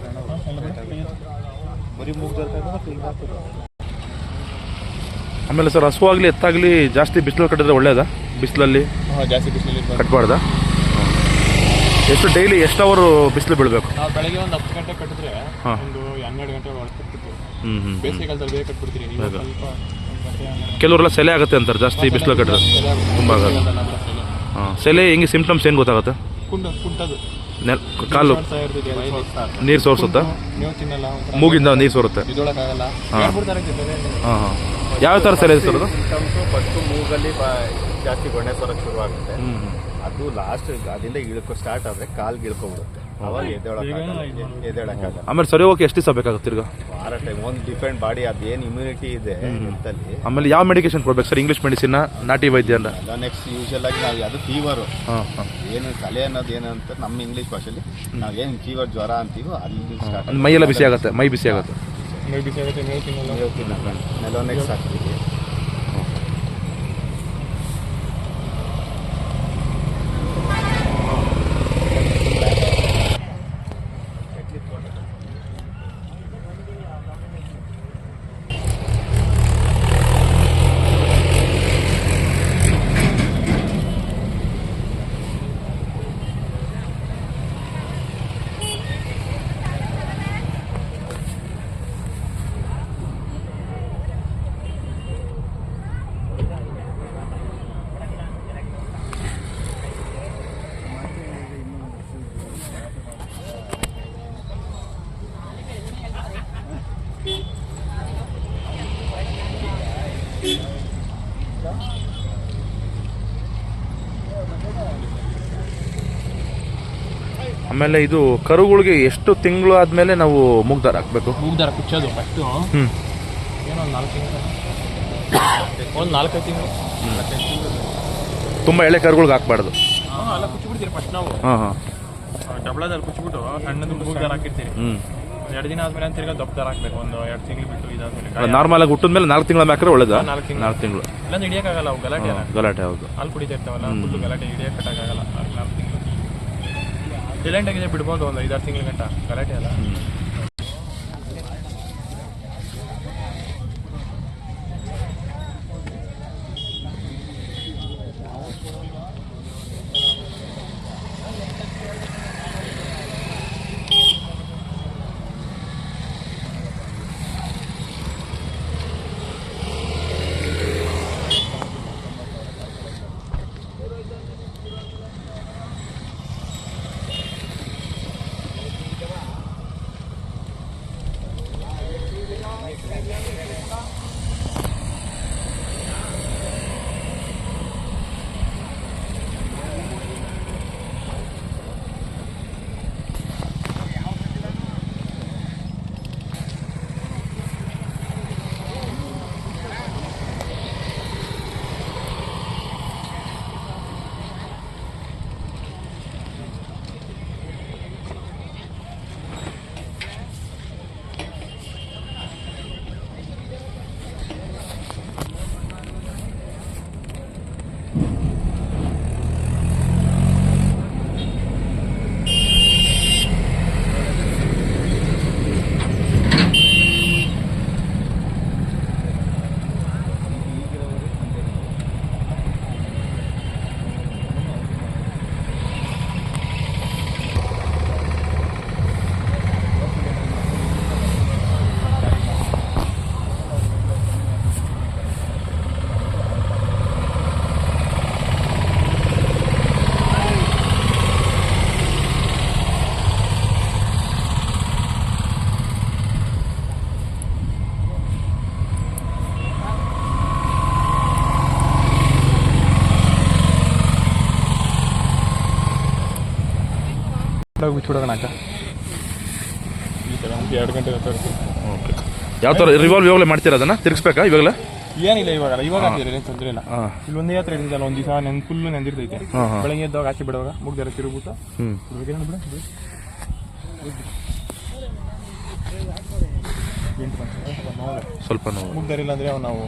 ಬರೀ ಆಮೇಲೆ ಸರ್ ಹಸು ಆಗಲಿ ಎತ್ತಾಗಲಿ ಜಾಸ್ತಿ ಬಿಸಿಲು ಕಟ್ಟಿದ್ರೆ ಒಳ್ಳೇದಾ? ಬಿಸಿಲಲ್ಲಿ? ಹಾಂ ಜಾಸ್ತಿ ಬಿಸಿಲಲ್ಲಿ ಕಟ್ಬಾರ್ದಾ? ಎಷ್ಟು ಡೈಲಿ ಎಷ್ಟು ಅವರು ಬಿಸಿಲು ಬೀಳಬೇಕು? ನಾವು ಬೆಳಗ್ಗೆ ಒಂದು ಹತ್ತು ಗಂಟೆ ಕಟ್ಟಿದ್ರೆ ಒಂದು ಹನ್ನೆರಡು ಗಂಟೆ ಒಳಗೆ ಹ್ಞೂ ಹ್ಞೂ ಬೇಸಿಗೆ ಕಾಲದಲ್ಲಿ ಬೇಗ ಕಟ್ಬಿಡ್ತೀರಿ. ನೀವು. ಸ್ವಲ್ಪ ಕೆಲವರೆಲ್ಲ ಸೆಲೆ ಆಗುತ್ತೆ ಅಂತಾರೆ ಜಾಸ್ತಿ ಬಿಸಿಲು ಕಟ್ಟಿದ್ರೆ. ತುಂಬ ಆಗುತ್ತೆ. ಹಾಂ ಸೆಲೆ ಹೆಂಗೆ ಸಿಂಪ್ಟಮ್ಸ್ ಏನು ಗೊತ್ತಾಗುತ್ತೆ? ಕುಂಡ ಕುಂಟದು. ನೆಲ್ ಕಾಲು ನೀರು ಸೋರ್ಸುತ್ತಾ? ನೀವು ತಿನ್ನಲ್ಲ ಮೂಗಿಂದ ನೀರು ಸೋರುತ್ತೆ. ಹಾ. ಹಾಂ ಯಾವ ಥರ ಸರಿ ಸರ್ ಫಸ್ಟು ಮೂಗಲ್ಲಿ ಬಾ ಜಾಸ್ತಿ ಗೊಣ್ಣೆ ಸೋರಕ್ಕೆ ಶುರು ಆಗುತ್ತೆ ಅದು ಲಾಸ್ಟ್ ಅದಿಂದ ಇಳ್ಕೊ ಸ್ಟಾರ್ಟ್ ಆದರೆ ಕಾಲ್ಗೆ ಇಳ್ಕೊಬಿಡುತ್ತೆ. ಅವಾಗ ಎದ್ದೇಳಕ್ಕಾಗಲ್ಲ. ಎದ್ದೇಳಕ್ಕಾಗಲ್ಲ. ಆಮೇಲೆ ಸರಿ ಹೋಗಿ ಎಷ್ಟು ದಿವಸ ಬೇಕಾಗುತ್ತೆ ತಿರ್ಗಾ? ವಾರ ಟೈಮ್ ಒಂದು ಡಿಫ್ರೆಂಟ್ ಬಾಡಿ ಅದು ಏನು ಇಮ್ಯುನಿಟಿ ಇದೆ ಹೆಲ್ತಲ್ಲಿ ಆಮೇಲೆ ಯಾವ ಮೆಡಿಕೇಶನ್ ಕೊಡ್ಬೇಕು ಸರ್? ಇಂಗ್ಲೀಷ್ ಮೆಡಿಸಿನ್ ನಾಟಿ ವೈದ್ಯ ಅಂತ? ಎಲ್ಲ ನೆಕ್ಸ್ಟ್ ಯೂಶಲ್ ಆಗಿ ನಾವು ಅದು ಫೀವರು ಹಾಂ ಹಾಂ. ಏನು ತಲೆ ಅನ್ನೋದು ಏನು ಅಂತ ನಮ್ಮ ಇಂಗ್ಲೀಷ್ ಭಾಷೆಲಿ ನಾವು ಏನು ಫೀವರ್ ಜ್ವರ ಅಂತೀವೋ ಅಲ್ಲಿ ಸ್ಟಾರ್ಟ್ ಮೈಯೆಲ್ಲ ಬಿಸಿ ಆಗುತ್ತೆ ಮೈ ಬಿಸಿ ಆಗುತ್ತೆ. ಮೈ ಬಿಸಿ ಆಗುತ್ತೆ ನೀವು ತಿನ್ನಲ್ಲ. ಮೆಲೋನೆಕ್ಸ್ ಹಾಕ್ತೀವಿ. ಆಮೇಲೆ ಇದು ಕರುಗಳಿಗೆ ಎಷ್ಟು ತಿಂಗಳು ಆದಮೇಲೆ ನಾವು ಮುಗ್ದಾರ ಹಾಕ್ಬೇಕು? ಮೂಗ್ದಾರ ಕುಚ್ಚೋದು ಫಸ್ಟು ಹ್ಞೂ ಏನೋ ಒಂದು ನಾಲ್ಕು ತಿಂಗಳು. ಒಂದು ನಾಲ್ಕೈದು ತಿಂಗಳು. ತುಂಬ ಎಳೆ ಕರುಗಳಿಗೆ ಹಾಕ್ಬಾರ್ದು. ಹಾಂ ಅಲ್ಲ ಕುಚ್ಚಿಬಿಡ್ತೀರಿ ಫಸ್ಟ್ ನಾವು. ಹಾಂ ಹಾಂ. ಡಬ್ಳದಲ್ಲಿ ಕುಚ್ಚಿಬಿಟ್ಟು ಸಣ್ಣದು ಮೂಗ್ದಾರ ಹಾಕಿರ್ತೀರಿ. ಹ್ಞೂ ಎರಡು ದಿನ ಆದ್ಮೇಲೆ ತಿರ್ಗಾ ದಾರ ಹಾಕ್ಬೇಕು. ಒಂದು ಎರಡು ತಿಂಗಳು ಬಿಟ್ಟು ಇದಾದ್ಮೇಲೆ ನಾರ್ಮಲ್ ಆಗಿ ಹುಟ್ಟಿದ ಮೇಲೆ ನಾಲ್ಕು ತಿಂಗಳ ಹಾಕಿದ್ರೆ ಒಳ್ಳೇದು? ನಾಲ್ಕು ತಿಂಗಳು. ನಾಲ್ಕು ತಿಂಗಳು. ಇಲ್ಲಾಂದ್ರೆ ಹಿಡಿಯೋಕ್ಕಾಗಲ್ಲ ಅವು ಗಲಾಟೆ ಗಲಾಟೆ ಹೌದು. ಹಾಲು ಕುಡಿತಾ ಇರ್ತಾವಲ್ಲ ಫುಲ್ಲು ಗಲಾಟೆ ಹಿಡಿಯೋಕೆ ಕಟ್ಟಕ್ಕಾಗಲ್ಲ ನಾಲ್ಕು ನಾಲ್ಕು ತಿಂಗಳು. ಸೈಲೆಂಟ್ ಆಗಿದೆ ಬಿಡ್ಬೋದು ಒಂದು ಐದಾರು ತಿಂಗಳ ಗಂಟ. ಗಲಾಟೆ ಅಲ್ಲ? ಹೋಗಿ ಬಿಚ್ಚಿಬಿಡೋಣ ಅಕ್ಕ ಈ ಥರ ಒಂದು ಎರಡು ಗಂಟೆ ಓಕೆ ಯಾವ ಥರ ರಿವಾಲ್ವ್ ಇವಾಗಲೇ ಮಾಡ್ತೀರ ಅದನ್ನು? ತಿರ್ಗಿಸ್ಬೇಕಾ ಇವಾಗಲೇ? ಏನಿಲ್ಲ ಇವಾಗ ಇವಾಗ ಹಾಕಿದ್ರೆ ತೊಂದರೆ ಇಲ್ಲ. ಇಲ್ಲಿ ಒಂದೇ ಹತ್ರ ಇರ್ತಲ್ಲ ಒಂದು ದಿವಸ ನೆನ್ ಫುಲ್ ನೆಂದಿರ್ತೈತೆ. ಬೆಳಗ್ಗೆ ಎದ್ದಾಗ ಆಚೆ ಬಿಡುವಾಗ ಮುಗ್ದಾರ ತಿರುಗ್ಬಿಟ್ಟು ಗಂಟೆ ಸ್ವಲ್ಪ ನೋವು. ಮುಗ್ದಾರಿಲ್ಲ ಅಂದರೆ ನಾವು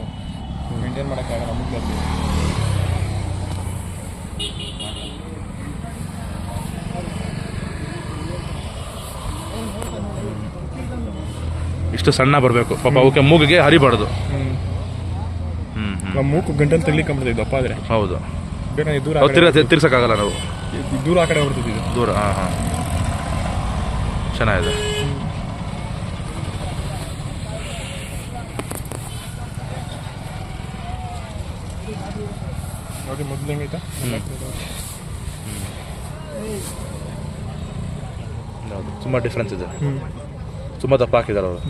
ಮೇಂಟೈನ್ ಮಾಡೋಕ್ಕಾಗಲ್ಲ ಮುಗ್ದಾರ್ತೀವಿ ಇಷ್ಟು ಸಣ್ಣ ಬರಬೇಕು. ಪಾಪ ಅವಕ್ಕೆ ಮೂಗಿಗೆ ಹರಿಬಾರ್ದು. ನಮ್ಮ ಮೂಕು ಗಂಟಲು ತಗ್ಲಿಕ್ಕಂಬಿಡ್ತೈತೆ ದಪ್ಪ ಆದರೆ. ಹೌದು. ದೂರ ಅವು ತಿರ್ಗ ತಿರ್ಸಕ್ಕಾಗಲ್ಲ ನಾವು. ದೂರ ಆ ಕಡೆ ಹೊಡ್ತೈತಿ ದೂರ ಹಾಂ ಹಾಂ. ಚೆನ್ನಾಗಿದೆ. ನೋಡಿ ಮೊದಲು ಹೆಂಗೈತಾ ತುಂಬ ಡಿಫ್ರೆನ್ಸ್ ಇದೆ. ತುಂಬ ದಪ್ಪ ಹಾಕಿದ್ದಾರೆ ಅವರು.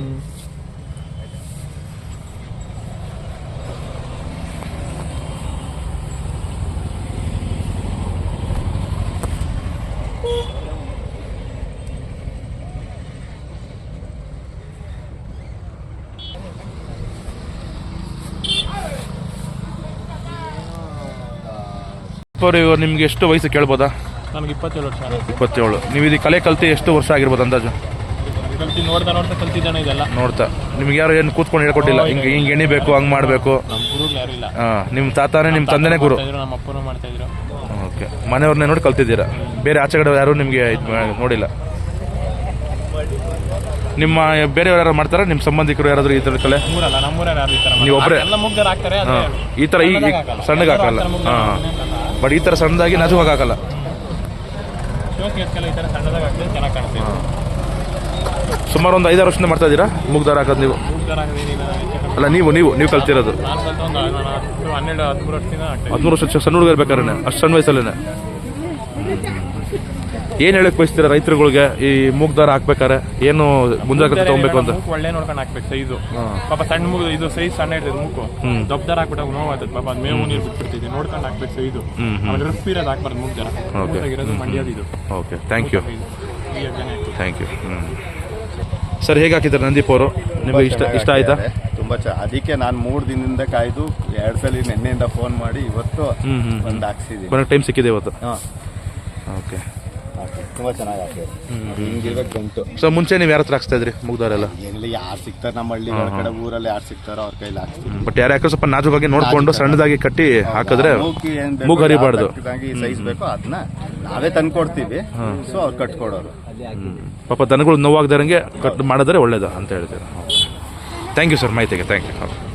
ನಿಮ್ಗೆ ಎಷ್ಟು ವಯಸ್ಸು ಕೇಳ್ಬೋದಾ? ನನಗೆ ಇಪ್ಪತ್ತೇಳು ವರ್ಷ. ಇಪ್ಪತ್ತೇಳು. ನೀವು ಇದು ಕಲೆ ಕಲ್ತಿ ಎಷ್ಟು ವರ್ಷ ಆಗಿರ್ಬೋದು ಅಂದಾಜು? ಕಲ್ತಿ ನೋಡ್ತಾ ನೋಡ್ತಾ ಕಲ್ತಿದ್ದಾನೆ ಇದೆಲ್ಲ. ನೋಡ್ತಾ. ನಿಮ್ಗೆ ಯಾರು ಏನು ಕೂತ್ಕೊಂಡು ಹೇಳ್ಕೊಟ್ಟಿಲ್ಲ? ಹಿಂಗೆ ಹಿಂಗೆ ಎಣಿಬೇಕು ಹಂಗೆ ಮಾಡಬೇಕು. ನಮ್ಮ ಗುರುಗಳು ಯಾರು ಇಲ್ಲ. ಹಾಂ ನಿಮ್ಮ ತಾತಾನೇ ನಿಮ್ಮ ತಂದೆನೇ ಗುರು. ಮಾಡ್ತಾ ಇದ್ರು, ನಮ್ಮ ಅಪ್ಪನೂ ಮಾಡ್ತಾ ಇದ್ರು. ಓಕೆ. ಮನೆಯವ್ರನ್ನೇ ನೋಡಿ ಕಲ್ತಿದ್ದೀರಾ? ಬೇರೆ ಆಚೆ ಕಡೆ ಯಾರು ನಿಮಗೆ ಇದು ನೋಡಿಲ್ಲ? ನಿಮ್ಮ ಬೇರೆಯವ್ರು ಯಾರು ಮಾಡ್ತಾರಾ? ನಿಮ್ಮ ಸಂಬಂಧಿಕರು ಯಾರಾದರೂ ಈ ಥರ ಕಲೆ? ಯಾರು ಈ ಥರ ನೀವು ಒಬ್ರೇ? ಎಲ್ಲ ಮುಗ್ದರ್ ಹಾಕ್ತಾರೆ ಆದ್ರೆ ಹಾಂ. ಈ ಥರ ಈ ಸಣ್ಣಗೆ ಹಾಕಲ್ಲ. ಹಾಂ. ಬಟ್ ಈ ಥರ ಸಣ್ಣದಾಗಿ ನಾಜೂಕಾಗಿ ಹಾಕಲ್ಲ. ಶೋಕ್ ಎತ್ಕೆಲ್ಲ ಈ ಥರ ಸಣ್ಣದಾಗ ಹಾಕಿದ್ರೆ ಚೆನ್ನಾಗಿ ಕಾಣುತ್ತೆ ಸುಮಾರು ಒಂದು ಐದಾರು ವರ್ಷದಿಂದ ಮಾಡ್ತಾ ಇದ್ದೀರಾ? ಮುಗ್ದಾರ ಹಾಕೋದು ನೀವು? ಅಲ್ಲ ನೀವು ನೀವು ನೀವು ಕಲ್ತಿರೋದು. ಹದಿಮೂರು ವರ್ಷ ಸಣ್ಣ ಹುಡುಗ ಇರ್ಬೇಕಾದ್ರೆ ಅಷ್ಟು ಸಣ್ಣ ವಯಸ್ಸಲ್ಲೇ ಏನು ಹೇಳಕ್ ಬಯಸ್ತೀರಾ ರೈತರುಗಳಿಗೆ? ಈ ಮೂಗ್ದಾರ ಹಾಕ್ಬೇಕಾರೆ ಏನು ಮುಂಜಾಗ್ರತೆ ತಗೊಬೇಕು ಅಂತ? ಒಳ್ಳೆ ನೋಡ್ಕೊಂಡು ಹಾಕ್ಬೇಕು ಸೈಜು ಪಾಪ ಸಣ್ಣ ಮುಗಿದು ಇದು ಸೈಜ್ ಸಣ್ಣ ಇರ್ತದೆ ಮೂಕು ದೊಡ್ಡ ದೊಡ್ಡದಾರ ಹಾಕ್ಬಿಟ್ಟಾಗ ನೋವು ಆಗ್ತದೆ ಪಾಪ ಅದು ಮೇವು ನೀರು ಬಿಟ್ಬಿಡ್ತಿದೆ. ನೋಡ್ಕೊಂಡು ಹಾಕ್ಬೇಕು ಸೈಜು. ಆಮೇಲೆ ರಫ್ ಇರೋದು ಹಾಕ್ಬಾರ್ದು ಮೂಗ್ ದಾರ ಇರೋದು ಮಂಡ್ಯದ ಇದು. Okay thank you. Thank you ಹ್ಞೂ ಸರ್ ಹೇಗೆ ಹಾಕಿದ್ದಾರೆ ನಂದೀಪ್ ಅವರು? ನಿಮಗೆ ಇಷ್ಟ ಇಷ್ಟ ಆಯ್ತಾ? ತುಂಬಾ ಚ ಅದಕ್ಕೆ ನಾನು ಮೂರು ದಿನದಿಂದ ಕಾಯ್ದು ಎರಡು ಸಲ ನಿನ್ನೆಯಿಂದ ಫೋನ್ ಮಾಡಿ ಇವತ್ತು ಒಂದು ಹಾಕ್ಸಿದ್ದೀನಿ ಬರೋ ಟೈಮ್ ಸಿಕ್ಕಿದೆ ಇವತ್ತು? ಹಾಂ. ಓಕೆ. ತುಂಬಾ ಚೆನ್ನಾಗಿ ಹಾಕಿದ್ರು ಹಿಂಗಿರ್ಬೇಕು ಗಂಟು ಸೊ ಮುಂಚೆ ನೀವು ಯಾರತ್ರ ಹಾಕ್ಸ್ತಾ ಇದ್ರಿ ಮುಗ್ದಾರೆಲ್ಲ ಎಲ್ಲಿ ಯಾರು ಸಿಗ್ತಾರೆ ನಮ್ಮ ಹಳ್ಳಿಗಳ ಕಡೆ ಊರಲ್ಲಿ ಯಾರು ಸಿಗ್ತಾರೋ ಅವ್ರ ಕೈಲಿ ಹಾಕ್ಸ್ತೀವಿ ಬಟ್ ಯಾರು ಯಾಕೋ ಸ್ವಲ್ಪ ನಾಜುಕಾಗಿ ನೋಡಿಕೊಂಡು ಸಣ್ಣದಾಗಿ ಕಟ್ಟಿ ಹಾಕಿದ್ರೆ ಮೂಗು ಹರಿಬಾರ್ದು. ಸೈಜ್ ಬೇಕೋ ಅದನ್ನ ನಾವೇ ತಂದ್ಕೊಡ್ತೀವಿ. ಸೊ ಅವ್ರು ಕಟ್ಕೊಡೋರು. ಪಾಪ ದನಗಳು ನೋವಾಗದಂಗೆ ಕಟ್ ಮಾಡಿದ್ರೆ ಒಳ್ಳೇದು ಅಂತ ಹೇಳ್ತೀರಾ ಥ್ಯಾಂಕ್ ಯು ಸರ್ ಮಾಹಿತಿಗೆ ಥ್ಯಾಂಕ್ ಯು